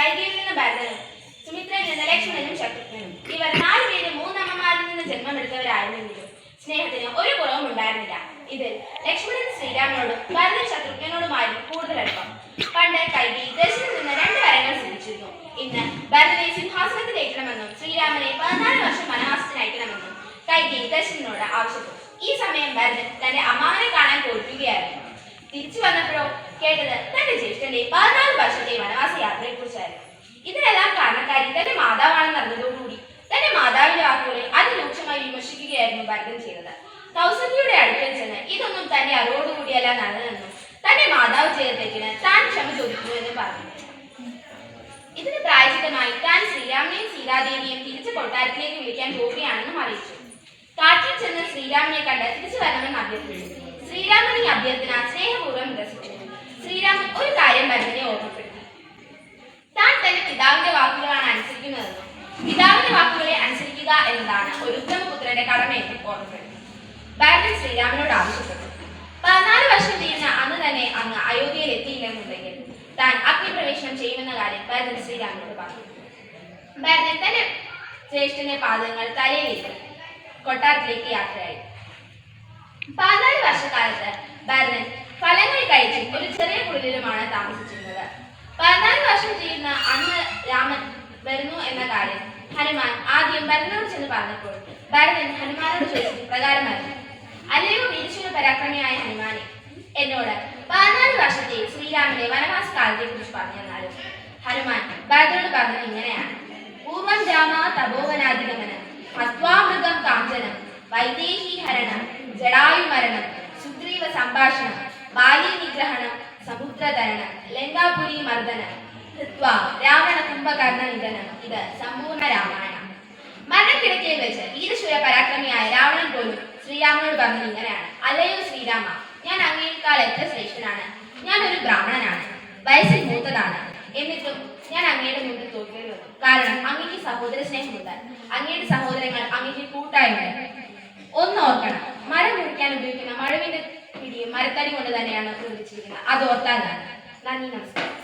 കൈകയിൽ നിന്ന് ഭരതനും സുമിത്രയിൽ നിന്ന് ലക്ഷ്മണനും ശത്രുഘ്നും ഇവർ നാലുപേരും മൂന്നമ്മമാരിൽ നിന്ന് ജന്മമെടുത്തവരായിരുന്നെങ്കിലും സ്നേഹത്തിന് ഒരു കുറവും ഉണ്ടായിരുന്നില്ല. ഇതിൽ ലക്ഷ്മണൻ ശ്രീരാമനോടും ഭരതൻ ശത്രുഘ്നനോടുമായിരുന്നു കൂടുതൽ അടുപ്പം. പണ്ട് കൈകി ദശിൽ നിന്ന് രണ്ട് വരങ്ങൾ സിദ്ധിച്ചിരുന്നു ഇന്ന് ഭരതനെ സിംഹാസനത്തിലേക്കണമെന്നും ശ്രീരാമനെ പതിനാല് വർഷം വനവാസത്തിനയക്കണമെന്നും കൈകി ദശിനോട് ആവശ്യപ്പെട്ടു. ഈ സമയം ഭരതൻ തന്റെ അമ്മാവനെ കാണാൻ കൊടുക്കുകയായിരുന്നു തിരിച്ചു വന്നപ്പോഴോ കേട്ടത് തന്റെ ജ്യേഷ്ഠന്റെ പതിനാല് വർഷത്തെ വനവാസ യാത്രയെ കുറിച്ചായിരുന്നു ഇതിനെല്ലാം കാരണക്കാരി തന്റെ മാതാവാണെന്ന് അറിഞ്ഞതോടുകൂടി തന്റെ മാതാവിന്റെ വാക്കുകളെ അതിരൂക്ഷമായി വിമർശിക്കുകയായിരുന്നു ഭരതൻ ചെയ്തത്. കൗസല്യയുടെ അടുക്കൽ ചെന്ന് ഇതൊന്നും തന്റെ അറിവോടുകൂടിയല്ല നടന്നതെന്നും തന്റെ മാതാവ് ചെയ്ത താൻ ക്ഷമ ചോദിക്കുന്നുവെന്നും പറഞ്ഞു. ഇതിന് പ്രായചിതമായി താൻ ശ്രീരാമനെയും സീതാദേവിയെയും തിരിച്ച് കൊട്ടാരത്തിലേക്ക് വിളിക്കാൻ പോവുകയാണെന്നും അറിയിച്ചു. കാട്ടിൽ ചെന്ന് ശ്രീരാമനെ കണ്ട് തിരിച്ചു വരണമെന്ന് അഭ്യർത്ഥിച്ചു. ശ്രീരാമൻ ഈ അഭ്യർത്ഥന സ്നേഹപൂർവം നിരസിച്ചു. ശ്രീരാമൻ ഒരു കാര്യം ഭരതനെ ഓർമ്മപ്പെടുത്തി. താൻ തന്റെ പിതാവിന്റെ വാക്കുകളാണ് അനുസരിക്കുന്നതെന്നും പിതാവിന്റെ വാക്കുകളെ അനുസരിക്കുക എന്നതാണ് ഒരു ഉത്തമപുത്രന്റെ കടമയെന്നും ഓർമ്മപ്പെടുത്തി. ഭരതൻ ശ്രീരാമനോട് ആവശ്യപ്പെട്ടു. പതിനാല് വർഷം തീരുന്ന അന്ന് തന്നെ അങ്ങ് അയോധ്യയിൽ എത്തിയില്ലെന്നുണ്ടെങ്കിൽ താൻ അഗ്നിപ്രവേശനം ചെയ്യുമെന്ന കാര്യം ഭരതൻ ശ്രീരാമനോട് പറഞ്ഞു. ഭരതൻ തന്റെ ജ്യേഷ്ഠന്റെ പാദങ്ങൾ തലയിലേക്ക് കൊട്ടാരത്തിലേക്ക് യാത്രയായി. പതിനാല് വർഷക്കാലത്ത് ഭരതൻ കഴിച്ചും ഒരു ചെറിയ കുടിലുമാണ് താമസിച്ചിരുന്നത്. പതിനാല് വർഷം ചെയ്യുന്ന അന്ന് രാമൻ വരുന്നു എന്ന കാര്യം ഹനുമാൻ ആദ്യം ഭരതനോട് ചെന്ന് പറഞ്ഞപ്പോൾ ഭരതൻ ഹനുമാനോട് ചോദിച്ചു പ്രകാരമായിരുന്നു അല്ലയോ ഈശ്വര പരാക്രമിയായ ഹനുമാനെ. എന്നോട് പതിനാല് വർഷത്തെ ശ്രീരാമന്റെ വനവാസ കാലത്തെ കുറിച്ച് പറഞ്ഞു തന്നാലും ഹനുമാൻ ഭരതനോട് പറഞ്ഞത് ഇങ്ങനെയാണ്. പൂർവം രാമ തപോവനാധിഗമനം ഹസ്വാമൃതം കാഞ്ചനം വൈദേഹി ഹരണം ജടായു മരണം സുഗ്രീവ സംഭാഷണം നിഗ്രഹണം സമുദ്രതരണം ലങ്കാപുരി മർദ്ദനം കൃത്വാ രാവണ കുംഭകർണ നിധനം ഇത് സമ്പൂർണ രാമായണം. മരണക്കിടക്കയിൽ വെച്ച് വീരശൂര പരാക്രമിയായ രാവണൻ പോലും ശ്രീരാമനോട് പറഞ്ഞത് ഇങ്ങനെയാണ്. അല്ലയോ ശ്രീരാമ ഞാൻ അങ്ങേക്കാൾ എത്ര ശ്രേഷ്ഠനാണ്? ഞാൻ ഒരു ബ്രാഹ്മണനാണ് വയസ്സിൽ മൂത്തതാണ്. എന്നിട്ടും ഞാൻ അങ്ങയുടെ മുമ്പിൽ തോൽക്കേണ്ടി വന്നു. കാരണം അങ്ങേക്ക് സഹോദര സ്നേഹമുണ്ട്. അങ്ങയുടെ സഹോദരങ്ങൾ അങ്ങേക്ക് കൂട്ടായുണ്ട്. ഒന്ന് ഓർക്കണം മരം മുറിക്കാൻ ഉപയോഗിക്കുന്ന മഴവിന്റെ മരത്തടി കൊണ്ട് തന്നെയാണ് നിർമ്മിച്ചിരിക്കുന്നത് അത് ഓർത്താൽ നന്ദി നമസ്കാരം.